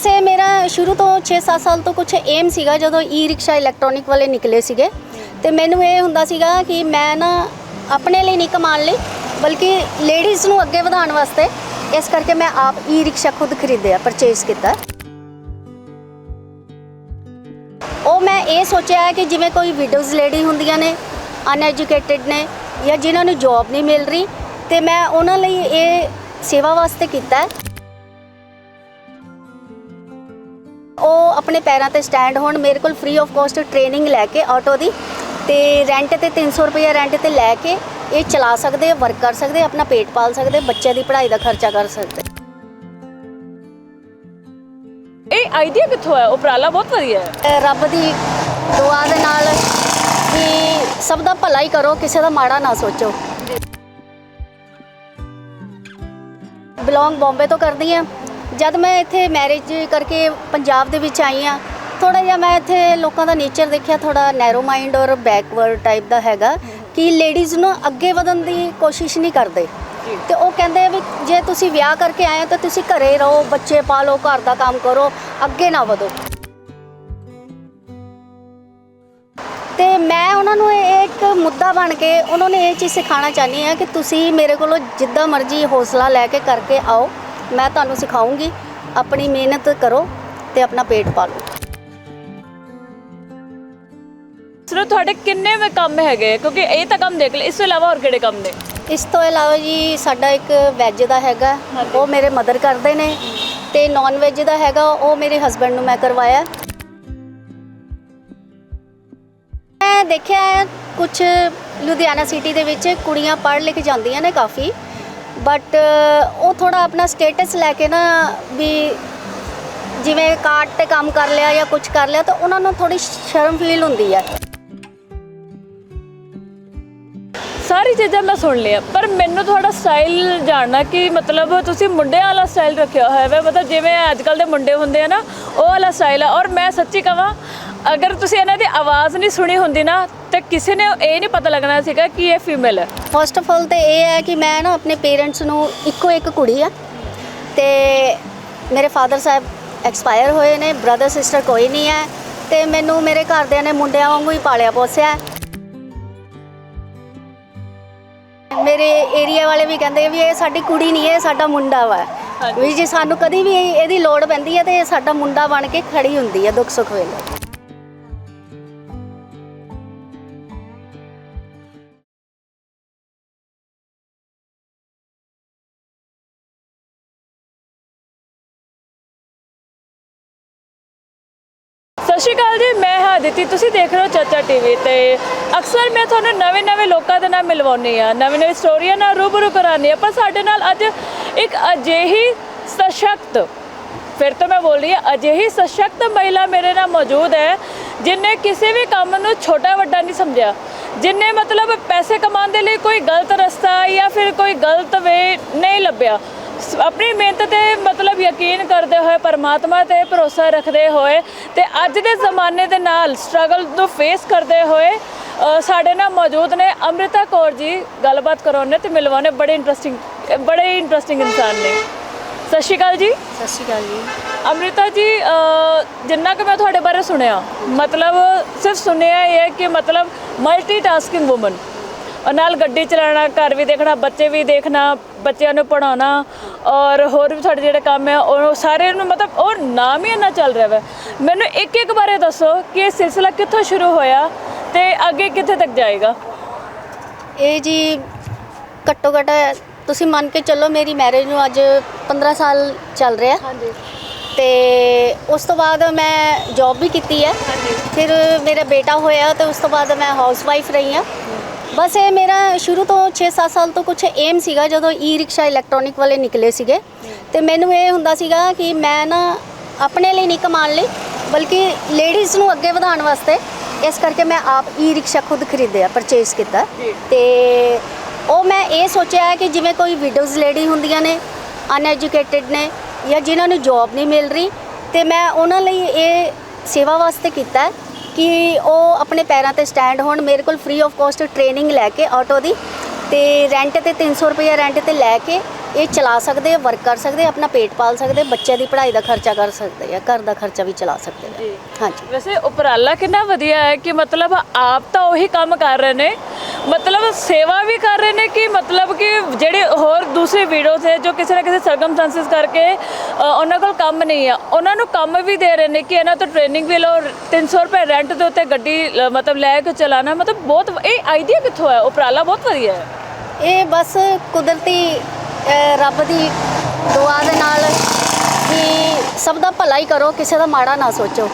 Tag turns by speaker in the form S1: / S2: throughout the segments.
S1: ਵੈਸੇ ਮੇਰਾ ਸ਼ੁਰੂ ਤੋਂ 6-7 ਸਾਲ ਤੋਂ ਕੁਝ ਏਮ ਸੀਗਾ ਜਦੋਂ ਈ ਰਿਕਸ਼ਾ ਇਲੈਕਟ੍ਰੋਨਿਕ ਵਾਲੇ ਨਿਕਲੇ ਸੀਗੇ। ਤੇ ਮੈਨੂੰ ਇਹ ਹੁੰਦਾ ਸੀਗਾ ਕਿ ਮੈਂ ਨਾ ਆਪਣੇ ਲਈ ਨਹੀਂ ਕਮਾਉਣ ਲਈ, ਬਲਕਿ ਲੇਡੀਜ਼ ਨੂੰ ਅੱਗੇ ਵਧਾਉਣ ਵਾਸਤੇ ਇਸ ਕਰਕੇ ਮੈਂ ਆਪ ਈ ਰਿਕਸ਼ਾ ਖੁਦ ਖਰੀਦਿਆ ਪਰਚੇਸ ਕੀਤਾ। ਉਹ ਮੈਂ ਇਹ ਸੋਚਿਆ ਕਿ ਜਿਵੇਂ ਕੋਈ ਵਿਡੋਜ਼ ਲੇਡੀ ਹੁੰਦੀਆਂ ਨੇ ਅਨਐਜੂਕੇਟਿਡ ਨੇ, ਜਾਂ ਜਿਨ੍ਹਾਂ ਨੂੰ ਜੌਬ ਨਹੀਂ ਮਿਲ ਰਹੀ, ਤੇ ਮੈਂ ਉਹਨਾਂ ਲਈ ਇਹ ਸੇਵਾ ਵਾਸਤੇ ਕੀਤਾ। ਹੈ ਆਪਣੇ ਪੈਰਾਂ ਤੇ ਸਟੈਂਡ ਹੋਣ ਮੇਰੇ ਕੋਲ ਫ੍ਰੀ ਆਫ ਕਾਸਟ ਟ੍ਰੇਨਿੰਗ ਲੈ ਕੇ ਆਟੋ ਦੀ ਤੇ ਰੈਂਟ ਤੇ 300 ਰੁਪਏ ਰੈਂਟ ਤੇ ਲੈ ਕੇ ਇਹ ਚਲਾ ਸਕਦੇ ਵਰਕ ਕਰ ਸਕਦੇ ਆਪਣਾ ਪੇਟ ਪਾਲ ਸਕਦੇ ਬੱਚੇ ਦੀ ਪੜ੍ਹਾਈ ਦਾ ਖਰਚਾ ਕਰ ਸਕਦੇ।
S2: ਇਹ ਆਈਡੀਆ ਕਿੱਥੋਂ ਹੈ? ਉਪਰਾਲਾ ਬਹੁਤ ਵਧੀਆ ਹੈ।
S1: ਰੱਬ ਦੀ ਦੁਆ ਦੇ ਨਾਲ ਕਿ ਸਭ ਦਾ ਭਲਾ ਹੀ ਕਰੋ ਕਿਸੇ ਦਾ ਮਾੜਾ ਨਾ ਸੋਚੋ। ਬਿਲੋਂਗ ਬੰਬੇ ਤੋਂ ਕਰਦੀ ਆ ਜਦ ਮੈਂ ਇੱਥੇ ਮੈਰਿਜ ਕਰਕੇ ਪੰਜਾਬ ਦੇ ਵਿੱਚ ਆਈ ਆ ਥੋੜਾ ਜਿਹਾ ਮੈਂ ਇੱਥੇ ਲੋਕਾਂ ਦਾ ਨੇਚਰ ਦੇਖਿਆ ਥੋੜਾ ਨੈਰੋ ਮਾਈਂਡ ਔਰ ਬੈਕਵਰਡ ਟਾਈਪ ਦਾ ਹੈਗਾ ਕਿ ਲੇਡੀਜ਼ ਨੂੰ ਅੱਗੇ ਵਧਣ ਦੀ ਕੋਸ਼ਿਸ਼ ਨਹੀਂ ਕਰਦੇ। ਤੇ ਉਹ ਕਹਿੰਦੇ ਵੀ ਜੇ ਤੁਸੀਂ ਵਿਆਹ ਕਰਕੇ ਆਏ ਹੋ ਤਾਂ ਤੁਸੀਂ ਘਰੇ ਰਹੋ ਬੱਚੇ ਪਾਲੋ ਘਰ ਦਾ ਕੰਮ ਕਰੋ ਅੱਗੇ ਨਾ ਵਧੋ। ਤੇ ਮੈਂ ਉਹਨਾਂ ਨੂੰ ਇਹ ਇੱਕ ਮੁੱਦਾ ਬਣ ਕੇ ਉਹਨਾਂ ਨੇ ਇਹ ਚੀਜ਼ ਸਿਖਾਉਣਾ ਚਾਹਨੀ ਆ ਕਿ ਤੁਸੀਂ ਮੇਰੇ ਕੋਲੋਂ ਜਿੱਦਾਂ ਮਰਜ਼ੀ ਹੌਸਲਾ ਲੈ ਕੇ ਕਰਕੇ ਆਓ। ਮੈਂ ਤੁਹਾਨੂੰ ਸਿਖਾਉਂਗੀ। ਆਪਣੀ ਮਿਹਨਤ ਕਰੋ ਤੇ ਆਪਣਾ ਪੇਟ ਪਾਲੋ।
S2: ਸਿਰਫ ਤੁਹਾਡੇ ਕਿੰਨੇ ਵੇ ਕੰਮ ਹੈਗੇ? ਕਿਉਂਕਿ ਇਹ ਤਾਂ ਕੰਮ ਦੇਖ ਲੈ ਇਸ ਤੋਂ ਇਲਾਵਾ ਹੋਰ ਕਿਹੜੇ ਕੰਮ ਨੇ?
S1: ਇਸ ਤੋਂ ਇਲਾਵਾ ਜੀ ਸਾਡਾ ਇੱਕ ਵੈਜ ਦਾ ਹੈਗਾ। ਉਹ ਮੇਰੇ ਮਦਰ ਕਰਦੇ ਨੇ ਤੇ ਨਾਨ ਵੈਜ ਦਾ ਹੈਗਾ ਉਹ ਮੇਰੇ ਹਸਬੰਡ ਨੂੰ ਮੈਂ ਕਰਵਾਇਆ। ਮੈਂ ਦੇਖਿਆ ਕੁਝ ਲੁਧਿਆਣਾ ਸਿਟੀ ਦੇ ਵਿੱਚ ਕੁੜੀਆਂ ਪੜ੍ਹ ਲਿਖ ਜਾਂਦੀਆਂ ਨੇ ਕਾਫੀ। ਬਟ ਉਹ ਥੋੜਾ ਆਪਣਾ ਸਟੇਟਸ ਲੈ ਕੇ ਨਾ ਵੀ ਜਿਵੇਂ ਕਾਰਡ ਤੇ ਕੰਮ ਕਰ ਲਿਆ ਜਾਂ ਕੁਝ ਕਰ ਲਿਆ ਤਾਂ ਉਹਨਾਂ ਨੂੰ ਥੋੜੀ ਸ਼ਰਮ ਫੀਲ ਹੁੰਦੀ ਹੈ
S2: ਸਾਰੀ ਚੀਜ਼ਾਂ ਮੈਂ ਸੁਣ ਲਿਆ ਪਰ ਮੈਨੂੰ ਤੁਹਾਡਾ ਸਟਾਈਲ ਜਾਣਨਾ ਕਿ ਮਤਲਬ ਤੁਸੀਂ ਮੁੰਡਿਆਂ ਵਾਲਾ ਸਟਾਈਲ ਰੱਖਿਆ ਹੋਇਆ ਹੈ ਮਤਲਬ ਜਿਵੇਂ ਅੱਜ ਕੱਲ ਦੇ ਮੁੰਡੇ ਹੁੰਦੇ ਆ ਨਾ, ਉਹ ਵਾਲਾ ਸਟਾਈਲ ਆ। ਔਰ ਮੈਂ ਸੱਚੀ ਕਹਾਂ ਅਗਰ ਤੁਸੀਂ ਇਹਨਾਂ ਦੀ ਆਵਾਜ਼ ਨਹੀਂ ਸੁਣੀ ਹੁੰਦੀ ਨਾ ਤੇ ਕਿਸੇ ਨੇ ਇਹ ਨਹੀਂ ਪਤਾ ਲੱਗਣਾ ਸੀਗਾ ਕਿ ਇਹ ਫੀਮੇਲ ਹੈ।
S1: ਫਸਟ ਆਫ ਆਲ ਤੇ ਇਹ ਹੈ ਕਿ ਮੈਂ ਨਾ ਆਪਣੇ ਪੇਰੈਂਟਸ ਨੂੰ ਇੱਕੋ ਇੱਕ ਕੁੜੀ ਆ ਤੇ ਮੇਰੇ ਫਾਦਰ ਸਾਹਿਬ ਐਕਸਪਾਇਰ ਹੋਏ ਨੇ ਬ੍ਰਦਰ ਸਿਸਟਰ ਕੋਈ ਨਹੀਂ ਹੈ ਤੇ ਮੈਨੂੰ ਮੇਰੇ ਘਰਦਿਆਂ ਨੇ ਮੁੰਡਿਆਂ ਵਾਂਗੂ ਹੀ ਪਾਲਿਆ ਪੋਸਿਆ। ਮੇਰੇ ਏਰੀਆ ਵਾਲੇ ਵੀ ਕਹਿੰਦੇ ਵੀ ਇਹ ਸਾਡੀ ਕੁੜੀ ਨਹੀਂ ਇਹ ਸਾਡਾ ਮੁੰਡਾ ਵਾ। ਵੀ ਜੇ ਸਾਨੂੰ ਕਦੀ ਵੀ ਇਹਦੀ ਲੋੜ ਪੈਂਦੀ ਹੈ ਤੇ ਇਹ ਸਾਡਾ ਮੁੰਡਾ ਬਣ ਕੇ ਖੜੀ ਹੁੰਦੀ ਹੈ ਦੁੱਖ ਸੁੱਖ ਵੇਲੇ।
S2: ਸ਼੍ਰੀ ਅਕਾਲ ਜੀ, ਮੈਂ ਹਾਂ ਅਦਿਤੀ। ਤੁਸੀਂ ਦੇਖ ਰਹੇ ਹੋ ਚਾਚਾ ਟੀਵੀ ਤੇ। ਅਕਸਰ ਮੈਂ ਤੁਹਾਨੂੰ ਨਵੇਂ-ਨਵੇਂ ਲੋਕਾਂ ਦੇ ਨਾਲ ਮਿਲਵਾਉਂਦੀ ਆ ਨਵੀਂ-ਨਵੀਂ ਸਟੋਰੀਆਂ ਨਾਲ ਰੂਬਰੂ ਕਰਾਉਂਦੀ ਆ ਪਰ ਸਾਡੇ ਨਾਲ ਅੱਜ ਇੱਕ ਅਜਿਹੀ ਸਸ਼ਕਤ, ਫਿਰ ਤੋਂ ਮੈਂ ਬੋਲ ਰਹੀ ਹਾਂ, ਅਜਿਹੀ ਸਸ਼ਕਤ ਮਹਿਲਾ ਮੇਰੇ ਨਾਲ ਮੌਜੂਦ ਹੈ, ਜਿਨੇ ਕਿਸੇ ਵੀ ਕੰਮ ਨੂੰ ਛੋਟਾ ਵੱਡਾ ਨਹੀਂ ਸਮਝਿਆ। ਜਿਨੇ ਮਤਲਬ ਪੈਸੇ ਕਮਾਉਣ ਦੇ ਲਈ ਕੋਈ ਗਲਤ ਰਸਤਾ ਜਾਂ ਫਿਰ ਕੋਈ ਗਲਤ ਵੇ ਨਹੀਂ ਲੱਭਿਆ। ਆਪਣੀ ਮਿਹਨਤ ਤੇ ਮਤਲਬ ਯਕੀਨ ਕਰਦੇ ਹੋਏ ਪਰਮਾਤਮਾ ਤੇ ਭਰੋਸਾ ਰੱਖਦੇ ਹੋਏ ਤੇ ਅੱਜ ਦੇ ਜ਼ਮਾਨੇ ਦੇ ਨਾਲ ਸਟਰਗਲ ਨੂੰ ਫੇਸ ਕਰਦੇ ਹੋਏ ਸਾਡੇ ਨਾਲ ਮੌਜੂਦ ਨੇ ਅੰਮ੍ਰਿਤਾ ਕੌਰ ਜੀ। ਗੱਲਬਾਤ ਕਰਾਉਣੇ ਤੇ ਮਿਲਵਾਉਣੇ ਬੜੇ ਇੰਟਰਸਟਿੰਗ ਬੜੇ ਇੰਟਰਸਟਿੰਗ ਇਨਸਾਨ ਨੇ। ਸਤਿ ਸ਼੍ਰੀ ਅਕਾਲ ਜੀ।
S1: ਸਤਿ ਸ਼੍ਰੀ ਅਕਾਲ ਜੀ।
S2: ਅੰਮ੍ਰਿਤਾ ਜੀ ਜਿੰਨਾ ਕਿ ਮੈਂ ਤੁਹਾਡੇ ਬਾਰੇ ਸੁਣਿਆ ਮਤਲਬ ਸਿਰਫ ਸੁਣਿਆ ਹੀ ਹੈ ਕਿ ਮਤਲਬ ਮਲਟੀਟਾਸਕਿੰਗ ਔਰ ਨਾਲ ਗੱਡੀ ਚਲਾਉਣਾ ਘਰ ਵੀ ਦੇਖਣਾ ਬੱਚੇ ਵੀ ਦੇਖਣਾ ਬੱਚਿਆਂ ਨੂੰ ਪੜਾਉਣਾ ਔਰ ਹੋਰ ਵੀ ਤੁਹਾਡੇ ਜਿਹੜੇ ਕੰਮ ਹੈ ਉਹ ਸਾਰੇ ਨੂੰ ਮਤਲਬ ਉਹ ਨਾਮ ਹੀ ਇੰਨਾ ਚੱਲ ਰਿਹਾ ਹੈ ਮੈਨੂੰ ਇੱਕ ਇੱਕ ਬਾਰੇ ਦੱਸੋ ਕਿ ਇਹ ਸਿਲਸਿਲਾ ਕਿੱਥੋਂ ਸ਼ੁਰੂ ਹੋਇਆ ਤੇ ਅੱਗੇ ਕਿੱਥੇ ਤੱਕ ਜਾਏਗਾ?
S1: ਇਹ ਜੀ ਘੱਟੋ ਘੱਟ ਤੁਸੀਂ ਮੰਨ ਕੇ ਚੱਲੋ ਮੇਰੀ ਮੈਰਿਜ ਨੂੰ ਅੱਜ 15 ਸਾਲ ਚੱਲ ਰਿਹਾ।
S2: ਹਾਂਜੀ।
S1: ਤੇ ਉਸ ਤੋਂ ਬਾਅਦ ਮੈਂ ਜੌਬ ਵੀ ਕੀਤੀ ਹੈ। ਫਿਰ ਮੇਰਾ ਬੇਟਾ ਹੋਇਆ ਤੇ ਉਸ ਤੋਂ ਬਾਅਦ ਮੈਂ ਹਾਊਸ ਵਾਈਫ ਰਹੀ ਹਾਂ। ਬਸ ਇਹ ਮੇਰਾ ਸ਼ੁਰੂ ਤੋਂ 6-7 ਸਾਲ ਤੋਂ ਕੁਝ ਏਮ ਸੀਗਾ ਜਦੋਂ ਈ ਰਿਕਸ਼ਾ ਇਲੈਕਟ੍ਰੋਨਿਕ ਵਾਲੇ ਨਿਕਲੇ ਸੀਗੇ। ਤੇ ਮੈਨੂੰ ਇਹ ਹੁੰਦਾ ਸੀਗਾ ਕਿ ਮੈਂ ਨਾ ਆਪਣੇ ਲਈ ਨਹੀਂ ਕਮਾਉਣ ਲਈ ਬਲਕਿ ਲੇਡੀਜ਼ ਨੂੰ ਅੱਗੇ ਵਧਾਉਣ ਵਾਸਤੇ ਇਸ ਕਰਕੇ ਮੈਂ ਆਪ ਈ ਰਿਕਸ਼ਾ ਖੁਦ ਖਰੀਦਿਆ ਪਰਚੇਸ ਕੀਤਾ। ਤੇ ਉਹ ਮੈਂ ਇਹ ਸੋਚਿਆ ਕਿ ਜਿਵੇਂ ਕੋਈ ਵਿਡੋਜ਼ ਲੇਡੀ ਹੁੰਦੀਆਂ ਨੇ ਅਨਐਜੂਕੇਟਿਡ ਨੇ ਜਾਂ ਜਿਨ੍ਹਾਂ ਨੂੰ ਜੌਬ ਨਹੀਂ ਮਿਲ ਰਹੀ ਤੇ ਮੈਂ ਉਹਨਾਂ ਲਈ ਇਹ ਸੇਵਾ ਵਾਸਤੇ ਕੀਤਾ। ਕਿ ਉਹ ਆਪਣੇ ਪੈਰਾਂ ਤੇ ਸਟੈਂਡ ਹੋਣ, ਮੇਰੇ ਕੋਲ ਫ੍ਰੀ ਆਫ ਕਾਸਟ ਟ੍ਰੇਨਿੰਗ ਲੈ ਕੇ ਆਟੋ ਦੀ, ਤੇ ਰੈਂਟ ਤੇ 300 ਰੁਪਏ ਰੈਂਟ ਤੇ ਲੈ ਕੇ ਇਹ ਚਲਾ ਸਕਦੇ ਆ ਵਰਕ ਕਰ ਸਕਦੇ ਆ ਆਪਣਾ ਪੇਟ ਪਾਲ ਸਕਦੇ ਆ ਬੱਚਿਆਂ ਦੀ ਪੜ੍ਹਾਈ ਦਾ ਖਰਚਾ ਕਰ ਸਕਦੇ ਆ ਘਰ ਦਾ ਖਰਚਾ ਵੀ ਚਲਾ ਸਕਦੇ ਆ। ਹਾਂਜੀ।
S2: ਵੈਸੇ ਉਪਰਾਲਾ ਕਿੰਨਾ ਵਧੀਆ ਹੈ ਕਿ ਮਤਲਬ ਆਪ ਤਾਂ ਉਹੀ ਕੰਮ ਕਰ ਰਹੇ ਨੇ ਮਤਲਬ ਸੇਵਾ ਵੀ ਕਰ ਰਹੇ ਨੇ ਕਿ ਮਤਲਬ ਕਿ ਜਿਹੜੇ ਹੋਰ ਦੂਸਰੇ ਵੀਡੀਓਜ਼ ਹੈ ਜੋ ਕਿਸੇ ਨਾ ਕਿਸੇ ਸਰਕਮਸਟੈਂਸਸ ਕਰਕੇ ਅ, ਉਹਨਾਂ ਕੋਲ ਕੰਮ ਨਹੀਂ ਆ ਉਹਨਾਂ ਨੂੰ ਕੰਮ ਵੀ ਦੇ ਰਹੇ ਨੇ ਕਿ ਇਹਨਾਂ ਤੋਂ ਟ੍ਰੇਨਿੰਗ ਵੀ ਲਓ 300 ਰੁਪਏ ਰੈਂਟ ਦੇ ਉੱਤੇ ਗੱਡੀ ਮਤਲਬ ਲੈ ਕੇ ਚਲਾਣਾ ਮਤਲਬ ਬਹੁਤ ਇਹ ਆਈਡੀਆ ਕਿੱਥੋਂ ਹੈ? ਉਪਰਾਲਾ ਬਹੁਤ ਵਧੀਆ ਹੈ।
S1: ਇਹ ਬਸ ਕੁਦਰਤੀ ਰੱਬ ਦੀ ਦੁਆ ਦੇ ਨਾਲ ਕਿ ਸਭ ਦਾ ਭਲਾ ਹੀ ਕਰੋ ਕਿਸੇ ਦਾ ਮਾੜਾ ਨਾ ਸੋਚੋ।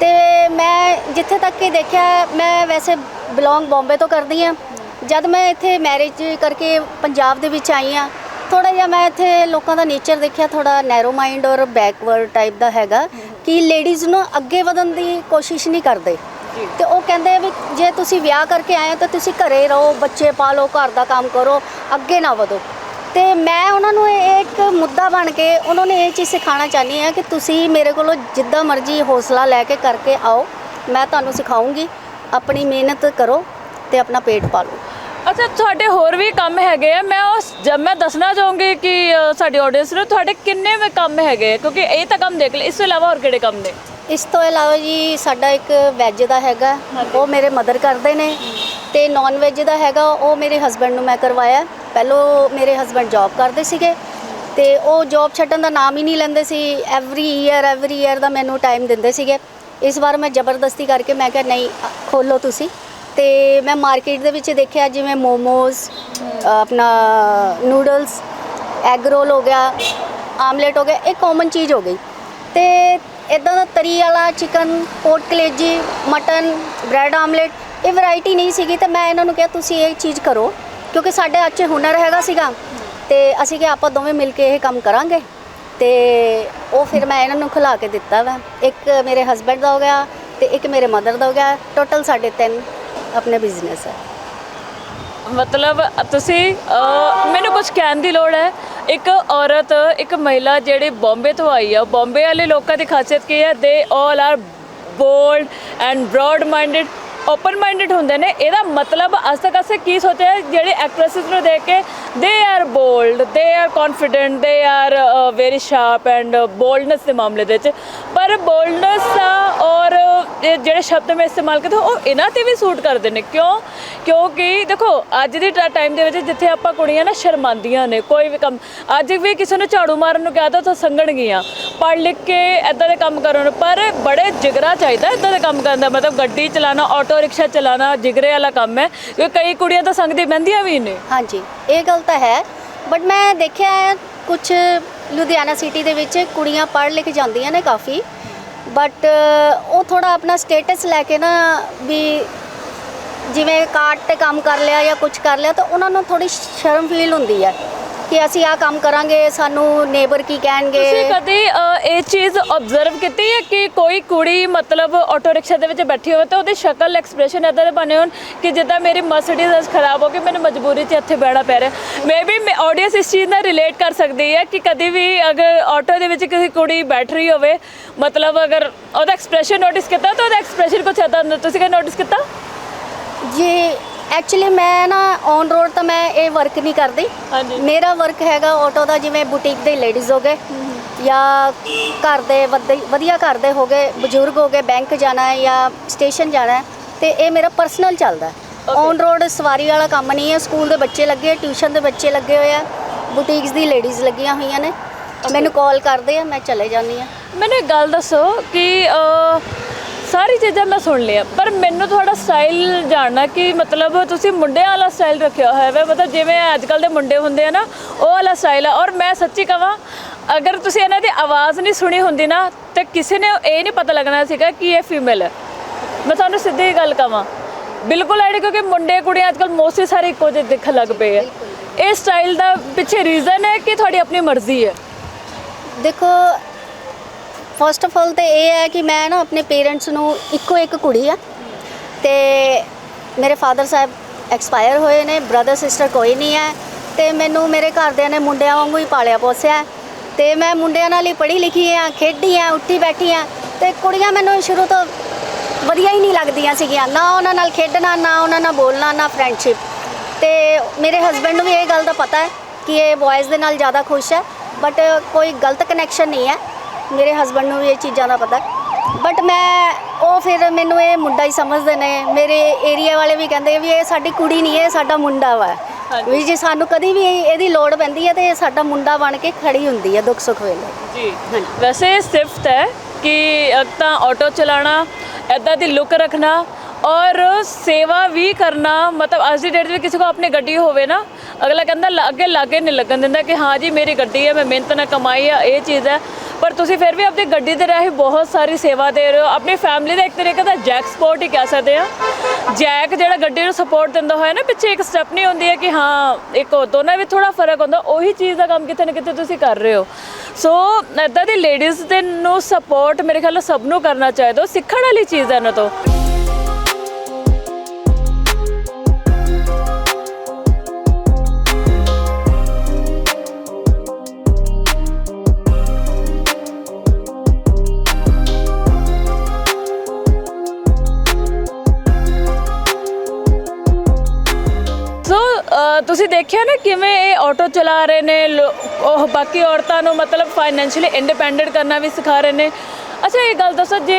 S1: ਤੇ ਮੈਂ ਜਿੱਥੇ ਤੱਕ ਕਿ ਦੇਖਿਆ ਮੈਂ ਵੈਸੇ ਬਿਲੋਂਗ ਬੰਬੇ ਤੋਂ ਕਰਦੀ ਆ ਜਦ ਮੈਂ ਇੱਥੇ ਮੈਰਿਜ ਕਰਕੇ ਪੰਜਾਬ ਦੇ ਵਿੱਚ ਆਈ ਆ ਥੋੜਾ ਜਿਹਾ ਮੈਂ ਇੱਥੇ ਲੋਕਾਂ ਦਾ ਨੇਚਰ ਦੇਖਿਆ ਥੋੜਾ ਨੈਰੋ ਮਾਈਂਡ ਔਰ ਬੈਕਵਰਡ ਟਾਈਪ ਦਾ ਹੈਗਾ ਕਿ ਲੇਡੀਜ਼ ਨੂੰ ਅੱਗੇ ਵਧਣ ਦੀ ਕੋਸ਼ਿਸ਼ ਨਹੀਂ ਕਰਦੇ। ਤੇ ਉਹ ਕਹਿੰਦੇ ਵੀ ਜੇ ਤੁਸੀਂ ਵਿਆਹ ਕਰਕੇ ਆਏ ਹੋ ਤਾਂ ਤੁਸੀਂ ਘਰੇ ਰਹੋ ਬੱਚੇ ਪਾਲੋ ਘਰ ਦਾ ਕੰਮ ਕਰੋ ਅੱਗੇ ਨਾ ਵਧੋ। ਤੇ ਮੈਂ ਉਹਨਾਂ ਨੂੰ ਇਹ ਇੱਕ ਮੁੱਦਾ ਬਣ ਕੇ ਉਹਨਾਂ ਨੇ ਇਹ ਚੀਜ਼ ਸਿਖਾਉਣਾ ਚਾਹਨੀ ਆ ਕਿ ਤੁਸੀਂ ਮੇਰੇ ਕੋਲੋਂ ਜਿੱਦਾਂ ਮਰਜ਼ੀ ਹੌਸਲਾ ਲੈ ਕੇ ਕਰਕੇ ਆਓ। ਮੈਂ ਤੁਹਾਨੂੰ ਸਿਖਾਉਂਗੀ। ਆਪਣੀ ਮਿਹਨਤ ਕਰੋ ਤੇ ਆਪਣਾ ਪੇਟ ਪਾਲੋ।
S2: ਅੱਛਾ ਤੁਹਾਡੇ ਹੋਰ ਵੀ ਕੰਮ ਹੈਗੇ ਆ। ਮੈਂ ਉਸ ਜਦ ਮੈਂ ਦੱਸਣਾ ਚਾਹੂੰਗੀ ਕਿ ਸਾਡੀ ਆਡੀਅנס ਨੂੰ ਤੁਹਾਡੇ ਕਿੰਨੇ ਵੀ ਕੰਮ ਹੈਗੇ? ਕਿਉਂਕਿ ਇਹ ਤਾਂ ਕੰਮ ਦੇਖ ਲਏ ਇਸ ਤੋਂ ਇਲਾਵਾ ਹੋਰ ਕਿਹੜੇ ਕੰਮ ਨੇ?
S1: ਇਸ ਤੋਂ ਇਲਾਵਾ ਜੀ ਸਾਡਾ ਇੱਕ ਵੈਜ ਦਾ ਹੈਗਾ। ਉਹ ਮੇਰੇ ਮਦਰ ਕਰਦੇ ਨੇ ਤੇ ਨਾਨ ਵੈਜ ਦਾ ਹੈਗਾ। ਉਹ ਮੇਰੇ ਹਸਬੰਡ ਨੂੰ ਮੈਂ ਕਰਵਾਇਆ। ਪਹਿਲੋਂ ਮੇਰੇ ਹਸਬੰਡ ਜੌਬ ਕਰਦੇ ਸੀਗੇ ਤੇ ਉਹ ਜੌਬ ਛੱਡਣ ਦਾ ਨਾਮ ਹੀ ਨਹੀਂ ਲੈਂਦੇ ਸੀ। ਐਵਰੀ ਈਅਰ ਐਵਰੀ ਈਅਰ ਦਾ ਮੈਨੂੰ ਟਾਈਮ ਦਿੰਦੇ ਸੀਗੇ। ਇਸ ਵਾਰ ਮੈਂ ਜ਼ਬਰਦਸਤੀ ਕਰਕੇ ਮੈਂ ਕਿਹਾ, ਨਹੀਂ ਖੋਲੋ ਤੁਸੀਂ। ਤੇ ਮੈਂ ਮਾਰਕੀਟ ਦੇ ਵਿੱਚ ਦੇਖਿਆ, ਜਿਵੇਂ ਮੋਮੋਸ ਆਪਣਾ ਨੂਡਲਸ ਐਗ ਰੋਲ ਹੋ ਗਿਆ ਆਮਲੇਟ ਹੋ ਗਿਆ, ਇਹ ਕਾਮਨ ਚੀਜ਼ ਹੋ ਗਈ। ਤੇ ਇਦਾਂ ਦਾ ਤਰੀ ਵਾਲਾ ਚਿਕਨ ਪੋਟ ਕਲੇਜੀ ਮਟਨ ਬ੍ਰੈਡ ਆਮਲੇਟ ਇਹ ਵੈਰਾਈਟੀ ਨਹੀਂ ਸੀਗੀ ਤੇ ਮੈਂ ਇਹਨਾਂ ਨੂੰ ਕਿਹਾ, ਤੁਸੀਂ ਇਹ ਚੀਜ਼ ਕਰੋ। ਕਿਉਂਕਿ ਸਾਡੇ ਅੱਛੇ ਹੁਨਰ ਹੈਗਾ ਸੀਗਾ ਤੇ ਅਸੀਂ ਕਿ ਆਪਾਂ ਦੋਵੇਂ ਮਿਲ ਕੇ ਇਹ ਕੰਮ ਕਰਾਂਗੇ। ਤੇ ਉਹ ਫਿਰ ਮੈਂ ਇਹਨਾਂ ਨੂੰ ਖਿਲਾ ਕੇ ਦਿੱਤਾ ਵਾ। ਇੱਕ ਮੇਰੇ ਹਸਬੰਡ ਦਾ ਹੋ ਗਿਆ ਤੇ ਇੱਕ ਮੇਰੇ ਮਦਰ ਦਾ ਹੋ ਗਿਆ। ਟੋਟਲ ਸਾਡੇ ਤਿੰਨ ਆਪਣੇ ਬਿਜ਼ਨਸ ਹੈ
S2: ਮਤਲਬ ਤੁਸੀਂ ਮੈਨੂੰ ਕੁਝ ਕਹਿਣ ਦੀ ਲੋੜ ਹੈ। ਇੱਕ ਔਰਤ, ਇੱਕ ਮਹਿਲਾ ਜਿਹੜੀ ਬੰਬੇ ਤੋਂ ਆਈ ਆ। ਬੰਬੇ ਵਾਲੇ ਲੋਕਾਂ ਦੀ ਖਾਸੀਅਤ ਕੀ ਹੈ? They all are bold and broad minded open minded ਹੁੰਦੇ ਨੇ, ਇਹਦਾ ਮਤਲਬ ਅੱਜ ਤੱਕ ਕੀ ਸੋਚਿਆ ਜਿਹੜੇ ਐਕਟ੍ਰੈਸਸ ਨੂੰ ਦੇਖ ਕੇ they are bold they are confident they are very sharp and boldness ਦੇ ਮਾਮਲੇ ਦੇ ਵਿੱਚ। ਪਰ ਬੋਲਡਨੈਸ ਔਰ ਜਿਹੜੇ ਸ਼ਬਦ ਮੈਂ ਇਸਤੇਮਾਲ ਕਰਦੇ ਉਹ ਇਹਨਾਂ ਤੇ ਵੀ ਸੂਟ ਕਰਦੇ ਨੇ। ਕਿਉਂ? ਕਿਉਂਕਿ ਦੇਖੋ, ਅੱਜ ਦੀ ਟਾਈਮ ਦੇ ਵਿੱਚ ਜਿੱਥੇ ਆਪਾਂ ਕੁੜੀਆਂ ਨਾ ਸ਼ਰਮਾਂਦੀਆਂ ਨੇ, ਕੋਈ ਵੀ ਕੰਮ, ਅੱਜ ਵੀ ਕਿਸੇ ਨੂੰ ਝਾੜੂ ਮਾਰਨ ਨੂੰ ਕਹਤਾ ਤਾਂ ਸੰਗਣਗੀਆਂ ਪੜ੍ਹ ਲਿਖ ਕੇ ਐਦਾਂ ਦੇ ਕੰਮ ਕਰਨ ਪਰ ਬੜੇ ਜਿਗਰਾ ਚਾਹੀਦਾ ਐਦਾਂ ਦੇ ਕੰਮ ਕਰਨ ਦਾ, ਮਤਲਬ ਗੱਡੀ ਚਲਾਉਣਾ ਆਟੋ ਰਿਕਸ਼ਾ ਚਲਾਉਣਾ ਜਿਗਰੇ ਵਾਲਾ ਕੰਮ ਹੈ ਕਿ ਕਈ ਕੁੜੀਆਂ ਤਾਂ ਸੰਗਦੀ ਬਹਿੰਦੀਆਂ ਵੀ ਨੇ।
S1: ਹਾਂਜੀ, ਇਹ ਗੱਲ ਤਾਂ ਹੈ ਬਟ ਮੈਂ ਦੇਖਿਆ ਹੈ ਕੁਝ ਲੁਧਿਆਣਾ ਸਿਟੀ ਦੇ ਵਿੱਚ ਕੁੜੀਆਂ ਪੜ੍ਹ ਲਿਖ ਜਾਂਦੀਆਂ ਨੇ ਕਾਫੀ ਬਟ ਉਹ ਥੋੜਾ ਆਪਣਾ ਸਟੇਟਸ ਲੈ ਕੇ ਨਾ ਵੀ ਜਿਵੇਂ ਕਾਰਟ ਤੇ ਕੰਮ ਕਰ ਲਿਆ ਜਾਂ ਕੁਝ ਕਰ ਲਿਆ ਤਾਂ ਉਹਨਾਂ ਨੂੰ ਥੋੜੀ ਸ਼ਰਮ ਫੀਲ ਹੁੰਦੀ ਹੈ। ਕਿ ਅਸੀਂ ਆਹ ਕੰਮ ਕਰਾਂਗੇ ਸਾਨੂੰ ਨੇਬਰ ਕੀ ਕਹਿਣਗੇ?
S2: ਤੁਸੀਂ ਕਦੇ ਇਹ ਚੀਜ਼ ਆਬਜ਼ਰਵ ਕੀਤੀ ਹੈ ਕਿ ਕੋਈ ਕੁੜੀ ਮਤਲਬ ਆਟੋ ਰਿਕਸ਼ਾ ਦੇ ਵਿੱਚ ਬੈਠੀ ਹੋਵੇ ਤਾਂ ਉਹਦੀ ਸ਼ਕਲ ਐਕਸਪ੍ਰੈਸ਼ਨ ਇਦਾਂ ਦੇ ਬਣੇ ਹੋਣ ਕਿ ਜਿੱਦਾਂ ਮੇਰੀ ਮਰਸੀਡੀਜ਼ ਖਰਾਬ ਹੋ ਗਈ ਮੈਨੂੰ ਮਜਬੂਰੀ 'ਚ ਇੱਥੇ ਬਹਿਣਾ ਪੈ ਰਿਹਾ। ਮੇ ਬੀ ਆਡੀਅנס ਇਸ ਚੀਜ਼ ਨਾਲ ਰਿਲੇਟ ਕਰ ਸਕਦੀ ਹੈ ਕਿ ਕਦੀ ਵੀ ਅਗਰ ਆਟੋ ਦੇ ਵਿੱਚ ਕਿਸੇ ਕੁੜੀ ਬੈਠ ਰਹੀ ਹੋਵੇ ਮਤਲਬ ਅਗਰ ਉਹਦਾ ਐਕਸਪ੍ਰੈਸ਼ਨ ਨੋਟਿਸ ਕੀਤਾ ਤਾਂ ਉਹਦਾ ਐਕਸਪ੍ਰੈਸ਼ਨ ਕੁਛ ਇਦਾਂ ਤੁਸੀਂ ਕਦੇ ਨੋਟਿਸ ਕੀਤਾ?
S1: ਜੀ ਐਕਚੁਅਲੀ ਮੈਂ ਨਾ ਔਨ ਰੋਡ ਤਾਂ ਮੈਂ ਇਹ ਵਰਕ ਨਹੀਂ ਕਰਦੀ। ਮੇਰਾ ਵਰਕ ਹੈਗਾ ਆਟੋ ਦਾ ਜਿਵੇਂ ਬੁਟੀਕ ਦੇ ਲੇਡੀਜ਼ ਹੋ ਗਏ। ਜਾਂ ਘਰ ਦੇ ਵੱਧ- ਵਧੀਆ ਘਰ ਦੇ ਹੋ ਗਏ ਬਜ਼ੁਰਗ ਹੋ ਗਏ ਬੈਂਕ ਜਾਣਾ ਹੈ ਜਾਂ ਸਟੇਸ਼ਨ ਜਾਣਾ ਹੈ ਤੇ ਇਹ ਮੇਰਾ ਪਰਸਨਲ ਚੱਲਦਾ. ਔਨ ਰੋਡ ਸਵਾਰੀ ਵਾਲਾ ਕੰਮ ਨਹੀਂ ਹੈ ਸਕੂਲ ਦੇ ਬੱਚੇ ਲੱਗੇ ਟਿਊਸ਼ਨ ਦੇ ਬੱਚੇ ਲੱਗੇ ਹੋਏ ਆ ਬੁਟੀਕਸ ਦੀ ਲੇਡੀਜ਼ ਲੱਗੀਆਂ ਹੋਈਆਂ ਨੇ। ਮੈਨੂੰ ਕਾਲ ਕਰਦੇ ਆ ਮੈਂ ਚਲੇ ਜਾਂਦੀ ਆ
S2: ਮੈਨੂੰ ਇੱਕ ਗੱਲ ਦੱਸੋ ਕਿ ਸਾਰੀ ਚੀਜ਼ਾਂ ਮੈਂ ਸੁਣ ਲਿਆ ਪਰ ਮੈਨੂੰ ਤੁਹਾਡਾ ਸਟਾਈਲ ਜਾਣਨਾ ਕਿ ਮਤਲਬ ਤੁਸੀਂ ਮੁੰਡਿਆਂ ਵਾਲਾ ਸਟਾਈਲ ਰੱਖਿਆ ਹੋਇਆ ਹੈ ਮਤਲਬ ਜਿਵੇਂ ਅੱਜ ਕੱਲ ਦੇ ਮੁੰਡੇ ਹੁੰਦੇ ਆ ਨਾ ਉਹ ਵਾਲਾ ਸਟਾਈਲ ਆ। ਔਰ ਮੈਂ ਸੱਚੀ ਕਹਾਂ ਅਗਰ ਤੁਸੀਂ ਇਹਨਾਂ ਦੀ ਆਵਾਜ਼ ਨਹੀਂ ਸੁਣੀ ਹੁੰਦੀ ਨਾ ਤੇ ਕਿਸੇ ਨੇ ਇਹ ਨਹੀਂ ਪਤਾ ਲੱਗਣਾ ਸੀਗਾ ਕਿ ਇਹ ਫੀਮੇਲ ਹੈ। ਮੈਂ ਤੁਹਾਨੂੰ ਸਿੱਧੀ ਗੱਲ ਕਹਾਂ ਬਿਲਕੁਲ ਆਈਡੀ ਕਿਉਂਕਿ ਮੁੰਡੇ ਕੁੜੀਆਂ ਅੱਜ ਕੱਲ ਮੋਸਟਲੀ ਸਾਰੇ ਇੱਕੋ ਜਿਹੇ ਦਿਖਣ ਲੱਗ ਪਏ ਆ। ਇਹ ਸਟਾਈਲ ਦਾ ਪਿੱਛੇ ਰੀਜ਼ਨ ਹੈ ਕਿ ਤੁਹਾਡੀ ਆਪਣੀ ਮਰਜ਼ੀ ਹੈ?
S1: ਦੇਖੋ ਫਸਟ ਆਫ ਆਲ ਤੇ ਇਹ ਹੈ ਕਿ ਮੈਂ ਨਾ ਆਪਣੇ ਪੇਰੈਂਟਸ ਨੂੰ ਇੱਕੋ ਇੱਕ ਕੁੜੀ ਆ ਤੇ ਮੇਰੇ ਫਾਦਰ ਸਾਹਿਬ ਐਕਸਪਾਇਰ ਹੋਏ ਨੇ ਬ੍ਰਦਰ ਸਿਸਟਰ ਕੋਈ ਨਹੀਂ ਹੈ ਤੇ ਮੈਨੂੰ ਮੇਰੇ ਘਰਦਿਆਂ ਨੇ ਮੁੰਡਿਆਂ ਵਾਂਗੂ ਹੀ ਪਾਲਿਆ ਪੋਸਿਆ। ਤੇ ਮੈਂ ਮੁੰਡਿਆਂ ਨਾਲ ਹੀ ਪੜ੍ਹੀ ਲਿਖੀ ਆ, ਖੇਡੀ ਆ, ਉੱਠੀ ਬੈਠੀ ਆ ਤੇ ਕੁੜੀਆਂ ਮੈਨੂੰ ਸ਼ੁਰੂ ਤੋਂ ਵਧੀਆ ਹੀ ਨਹੀਂ ਲੱਗਦੀਆਂ ਸੀਗੀਆਂ, ਨਾ ਉਹਨਾਂ ਨਾਲ ਖੇਡਣਾ, ਨਾ ਉਹਨਾਂ ਨਾਲ ਬੋਲਣਾ, ਨਾ ਫਰੈਂਡਸ਼ਿਪ ਤੇ ਮੇਰੇ ਹਸਬੰਡ ਨੂੰ ਵੀ ਇਹ ਗੱਲ ਦਾ ਪਤਾ ਹੈ ਕਿ ਇਹ ਬॉयਜ਼ ਦੇ ਨਾਲ ਜ਼ਿਆਦਾ ਖੁਸ਼ ਹੈ ਬਟ ਕੋਈ ਗਲਤ ਕਨੈਕਸ਼ਨ ਨਹੀਂ ਹੈ। ਮੇਰੇ ਹਸਬੰਡ ਨੂੰ ਵੀ ਇਹ ਚੀਜ਼ਾਂ ਦਾ ਪਤਾ। ਬਟ ਮੈਂ ਉਹ ਫਿਰ ਮੈਨੂੰ ਇਹ ਮੁੰਡਾ ਹੀ ਸਮਝਦੇ ਨੇ। ਮੇਰੇ ਏਰੀਆ ਵਾਲੇ ਵੀ ਕਹਿੰਦੇ ਵੀ ਇਹ ਸਾਡੀ ਕੁੜੀ ਨਹੀਂ ਹੈ ਇਹ ਸਾਡਾ ਮੁੰਡਾ ਵਾ। ਵੀ ਜੇ ਸਾਨੂੰ ਕਦੀ ਵੀ ਇਹਦੀ ਲੋੜ ਪੈਂਦੀ ਹੈ ਤੇ ਸਾਡਾ ਮੁੰਡਾ ਬਣ ਕੇ ਖੜੀ ਹੁੰਦੀ ਹੈ ਦੁੱਖ ਸੁੱਖ ਵੇਲੇ।
S2: ਜੀ ਵੈਸੇ ਸਿਫਤ ਹੈ ਕਿ ਤਾਂ ਆਟੋ ਚਲਾਉਣਾ ਐਦਾਂ ਦੀ ਲੁੱਕ ਰੱਖਣਾ ਔਰ ਸੇਵਾ ਵੀ ਕਰਨਾ, ਮਤਲਬ ਅੱਜ ਦੀ ਡੇਟ ਵਿੱਚ ਕਿਸੇ ਕੋ ਆਪਣੀ ਗੱਡੀ ਹੋਵੇ ਨਾ, ਅਗਲਾ ਕਹਿੰਦਾ ਲਾ- ਅੱਗੇ ਲਾਗੇ ਨਹੀਂ ਲੱਗਣ ਦਿੰਦਾ ਕਿ ਹਾਂ ਜੀ ਮੇਰੀ ਗੱਡੀ ਹੈ, ਮੈਂ ਮਿਹਨਤ ਨਾਲ ਕਮਾਈ ਆ, ਇਹ ਚੀਜ਼ ਹੈ। ਪਰ ਤੁਸੀਂ ਫਿਰ ਵੀ ਆਪਣੀ ਗੱਡੀ ਦੇ ਰਾਹੀਂ ਬਹੁਤ ਸਾਰੀ ਸੇਵਾ ਦੇ ਰਹੇ ਹੋ। ਆਪਣੀ ਫੈਮਿਲੀ ਦਾ ਇੱਕ ਤਰੀਕੇ ਦਾ ਜੈਕ ਸਪੋਰਟ ਹੀ ਕਹਿ ਸਕਦੇ ਆ ਜੈਕ ਜਿਹੜਾ ਗੱਡੀ ਨੂੰ ਸਪੋਰਟ ਦਿੰਦਾ ਹੋਇਆ ਨਾ, ਪਿੱਛੇ ਇੱਕ ਸਟੈਪ ਨਹੀਂ ਹੁੰਦੀ ਹੈ ਕਿ ਹਾਂ, ਇੱਕ ਉਹ ਦੋਨਾਂ ਵਿੱਚ ਥੋੜਾ ਫ਼ਰਕ ਹੁੰਦਾ, ਉਹੀ ਚੀਜ਼ ਦਾ ਕੰਮ ਕਿਤੇ ਨਾ ਕਿਤੇ ਤੁਸੀਂ ਕਰ ਰਹੇ ਹੋ। ਸੋ ਇੱਦਾਂ ਦੀ ਲੇਡੀਜ਼ ਦੇ ਨੂੰ ਸਪੋਰਟ ਮੇਰੇ ਖਿਆਲ ਸਭ ਨੂੰ ਕਰਨਾ ਚਾਹੀਦਾ, ਉਹ ਸਿੱਖਣ ਵਾਲੀ ਚੀਜ਼ ਹੈ ਇਹਨਾਂ ਤੋਂ। ਤੁਸੀਂ ਦੇਖਿਆ ਨਾ ਕਿਵੇਂ ਇਹ ਆਟੋ ਚਲਾ ਰਹੇ ਨੇ ਉਹ ਬਾਕੀ ਔਰਤਾਂ ਨੂੰ ਮਤਲਬ ਫਾਈਨੈਂਸ਼ੀਅਲੀ ਇੰਡੀਪੈਂਡੈਂਟ ਕਰਨਾ ਵੀ ਸਿਖਾ ਰਹੇ ਨੇ। ਅੱਛਾ ਇਹ ਗੱਲ ਦੱਸੋ ਜੇ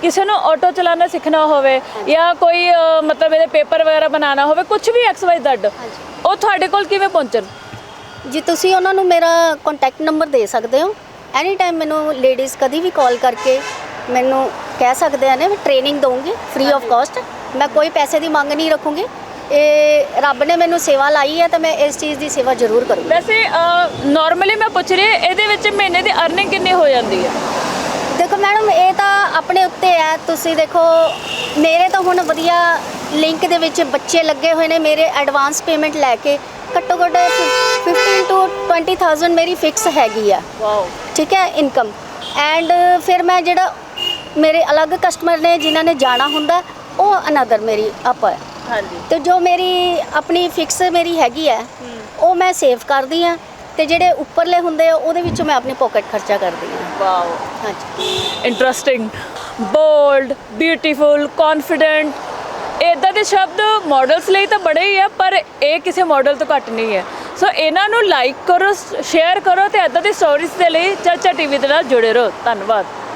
S2: ਕਿਸੇ ਨੂੰ ਆਟੋ ਚਲਾਉਣਾ ਸਿੱਖਣਾ ਹੋਵੇ ਜਾਂ ਕੋਈ ਮਤਲਬ ਇਹਦੇ ਪੇਪਰ ਵਗੈਰਾ ਬਣਾਉਣਾ ਹੋਵੇ ਕੁਝ ਵੀ ਐਕਸ ਵਾਈ ਜ਼ੈਡ ਉਹ ਤੁਹਾਡੇ ਕੋਲ ਕਿਵੇਂ ਪਹੁੰਚਣ?
S1: ਜੀ ਤੁਸੀਂ ਉਹਨਾਂ ਨੂੰ ਮੇਰਾ ਕੰਟੈਕਟ ਨੰਬਰ ਦੇ ਸਕਦੇ ਹੋ। ਐਨੀ ਟਾਈਮ ਮੈਨੂੰ ਲੇਡੀਜ਼ ਕਦੀ ਵੀ ਕਾਲ ਕਰਕੇ ਮੈਨੂੰ ਕਹਿ ਸਕਦੇ ਨੇ ਮੈਂ ਟ੍ਰੇਨਿੰਗ ਦਊਂਗੀ ਫ੍ਰੀ ਆਫ ਕਾਸਟ ਮੈਂ ਕੋਈ ਪੈਸੇ ਦੀ ਮੰਗ ਨਹੀਂ ਰੱਖੂੰਗੀ। ਇਹ ਰੱਬ ਨੇ ਮੈਨੂੰ ਸੇਵਾ ਲਾਈ ਹੈ ਤਾਂ ਮੈਂ ਇਸ ਚੀਜ਼ ਦੀ ਸੇਵਾ ਜ਼ਰੂਰ ਕਰੂੰਗੀ।
S2: ਵੈਸੇ ਨਾਰਮਲੀ ਮੈਂ ਪੁੱਛ ਰਹੀ ਇਹਦੇ ਵਿੱਚ ਮਹੀਨੇ ਦੀ ਅਰਨਿੰਗ ਕਿੰਨੀ ਹੋ ਜਾਂਦੀ ਹੈ?
S1: ਦੇਖੋ ਮੈਡਮ ਇਹ ਤਾਂ ਆਪਣੇ ਉੱਤੇ ਹੈ। ਤੁਸੀਂ ਦੇਖੋ ਮੇਰੇ ਤਾਂ ਹੁਣ ਵਧੀਆ ਲਿੰਕ ਦੇ ਵਿੱਚ ਬੱਚੇ ਲੱਗੇ ਹੋਏ ਨੇ। ਮੇਰੇ ਐਡਵਾਂਸ ਪੇਮੈਂਟ ਲੈ ਕੇ ਘੱਟੋ ਘੱਟ 15 ਤੋਂ 20000 ਮੇਰੀ ਫਿਕਸ ਹੈਗੀ ਆ।
S2: ਵਾਓ
S1: ਠੀਕ ਹੈ ਇਨਕਮ ਐਂਡ ਫਿਰ ਮੈਂ ਜਿਹੜਾ ਮੇਰੇ ਅਲੱਗ ਕਸਟਮਰ ਨੇ ਜਿਨ੍ਹਾਂ ਨੇ ਜਾਣਾ ਹੁੰਦਾ ਉਹ ਅਨਦਰ ਮੇਰੀ ਅਪ ਹੈ।
S2: ਹਾਂਜੀ।
S1: ਤੇ ਜੋ ਮੇਰੀ ਆਪਣੀ ਫਿਕਸ ਮੇਰੀ ਹੈਗੀ ਹੈ ਉਹ ਮੈਂ ਸੇਵ ਕਰਦੀ ਆ ਤੇ ਜਿਹੜੇ ਉੱਪਰਲੇ ਹੁੰਦੇ ਆ ਉਹਦੇ ਵਿੱਚੋਂ ਮੈਂ ਆਪਣੀ ਪਾਕਟ ਖਰਚਾ ਕਰਦੀ ਆ
S2: ਵਾਓ।
S1: ਹਾਂਜੀ।
S2: ਇੰਟਰਸਟਿੰਗ ਬੋਲਡ ਬਿਊਟੀਫੁਲ ਕੌਨਫੀਡੈਂਟ ਇਦਾਂ ਦੇ ਸ਼ਬਦ ਮਾਡਲਸ ਲਈ ਤਾਂ ਬੜੇ ਹੀ ਆ ਪਰ ਇਹ ਕਿਸੇ ਮਾਡਲ ਤੋਂ ਘੱਟ ਨਹੀਂ ਹੈ। ਸੋ ਇਹਨਾਂ ਨੂੰ ਲਾਈਕ ਕਰੋ ਸ਼ੇਅਰ ਕਰੋ ਤੇ ਇਦਾਂ ਦੀ ਸਟੋਰੀਜ਼ ਦੇ ਲਈ ਚਰਚਾ ਟੀਵੀ ਦੇ ਨਾਲ ਜੁੜੇ ਰਹੋ। ਧੰਨਵਾਦ।